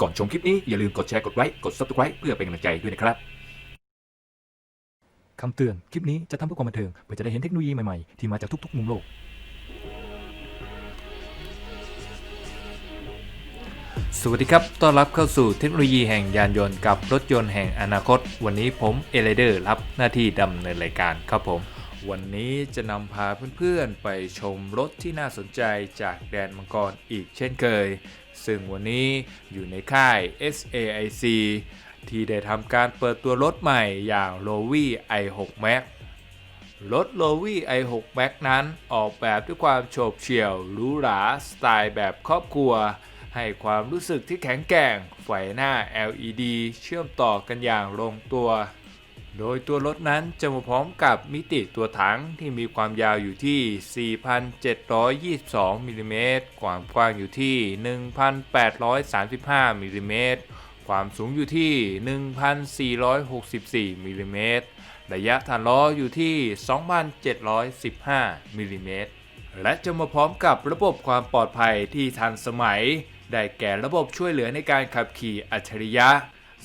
ก่อนชมคลิปนี้อย่าลืมกดแชร์กดไลค์กด subscribe เพื่อเป็นกำลังใจด้วยนะครับคำเตือน คลิปนี้จะทำเพื่อความบันเทิงเพื่อจะได้เห็นเทคโนโลยีใหม่ๆ ที่มาจากทุกๆ มุมโลก สวัสดีครับ ต้อนรับเข้าสู่เทคโนโลยีแห่งยานยนต์กับรถยนต์แห่งอนาคต วันนี้ผมเอเลเดอร์รับหน้าที่ดำเนินรายการครับผม วันนี้จะนำพาเพื่อนๆไปชมรถที่น่าสนใจจากแดนมังกรอีกเช่นเคย ซึ่งวันนี้อยู่ในค่าย SAIC ที่ได้ทำการเปิดตัวรถใหม่อย่าง r o v i i6 Max รถ r o v i i6 Max นั้นออกแบบด้วยความโฉบเฉี่ยวหรูหราสไตล์แบบครอบครัว ให้ความรู้สึกที่แข็งแกร่งไฟหน้า LED เชื่อมต่อกันอย่างลงตัว โดยตัวรถนั้นจะมาพร้อมกับมิติตัวถังที่มีความยาวอยู่ที่ 4,722มิลลิเมตรความกว้างอยู่ที่ 1,835มิลลิเมตรความสูงอยู่ที่ 1,464มิลลิเมตรระยะฐานล้ออยู่ที่ 2,715มิลลิเมตรและจะมาพร้อมกับระบบความปลอดภัยที่ทันสมัย ได้แก่ระบบช่วยเหลือในการขับขี่อัจฉริยะ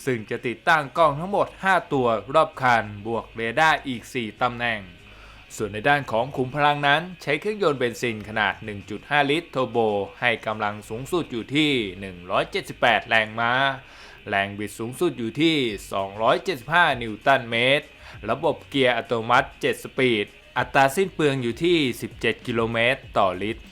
ซึ่งจะติดตั้งกล้องทั้งหมด 5 ตัวรอบคัน บวกเรดาร์อีก 4 ตำแหน่ง ส่วนในด้านของขุมพลังนั้น ใช้เครื่องยนต์เบนซินขนาด 1.5 ลิตรเทอร์โบ ให้กำลังสูงสุดอยู่ที่ 178 แรงม้า แรงบิดสูงสุดอยู่ที่ 275 นิวตันเมตร ระบบเกียร์อัตโนมัติ 7 สปีด อัตราสิ้นเปลืองอยู่ที่ 17 กิโลเมตรต่อลิตร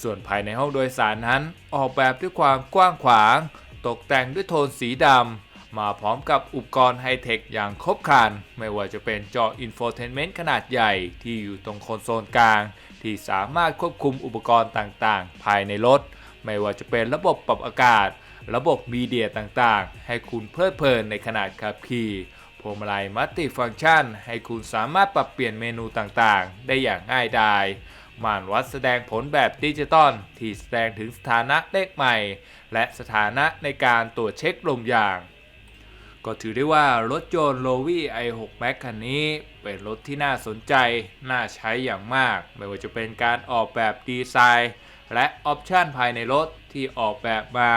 ส่วนภายในห้องโดยสารนั้น ออกแบบด้วยความกว้างขวาง ตกแต่งด้วยโทนสีดำ มาพร้อมกับอุปกรณ์ไฮเทคอย่างครบครัน ไม่ว่าจะเป็นจออินโฟเทนเมนต์ขนาดใหญ่ที่อยู่ตรงโคนโซนกลาง ที่สามารถควบคุมอุปกรณ์ต่างๆ ภายในรถ ไม่ว่าจะเป็นระบบปรับอากาศ ระบบมีเดียต่างๆ ให้คุณเพลิดเพลินในขนาดขับขี่พวงมาลัยมัลติฟังก์ชัน ให้คุณสามารถปรับเปลี่ยนเมนูต่างๆ ได้อย่างง่ายดายม่านวัดแสดงผลแบบดิจิตอลที่แสดงถึงสถานะเลขใหม่ และสถานะในการตรวจเช็คลมยาง ก็ถือได้ว่ารถยนต์ r o v i i6 Max คันนี้เป็นรถที่น่าสนใจ น่าใช้อย่างมาก ไม่ว่าจะเป็นการออกแบบดีไซน์ และออปชันภายในรถที่ออกแบบมา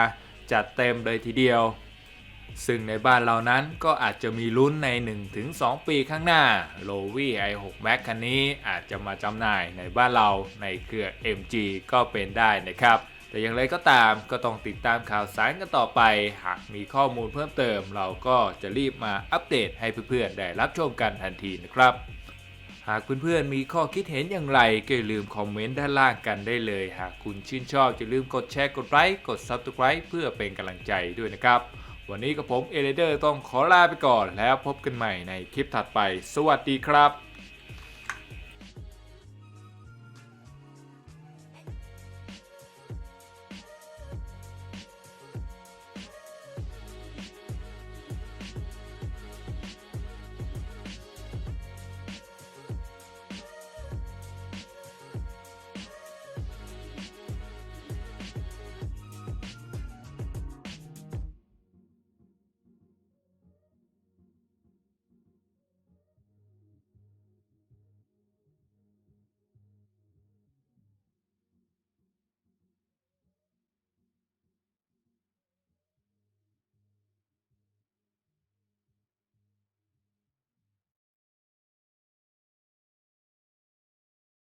จัดเต็มเลยทีเดียว ซึ่งในบ้านเรานั้นก็อาจจะมีลุ้นใน 1-2 ปีข้างหน้า r o v i i6 Max คันนี้อาจจะมาจำหน่ายในบ้านเราในเครือ MG ก็เป็นได้นะครับ แต่อย่างไรก็ตามก็ต้องติดตามข่าวสารกันต่อไป หากมีข้อมูลเพิ่มเติม เราก็จะรีบมาอัปเดตให้เพื่อนๆ ได้รับชมกันทันทีนะครับ หากเพื่อนๆมีข้อคิดเห็นอย่างไร ก็อย่าลืมคอมเมนต์ด้านล่างกันได้เลย หากคุณชื่นชอบอย่าลืมกดแชร์กดไลค์กด Subscribe เพื่อเป็นกำลังใจด้วยนะครับ วันนี้กับผมเอเลเดอร์ต้องขอลาไปก่อนแล้วพบกันใหม่ในคลิปถัดไป สวัสดีครับ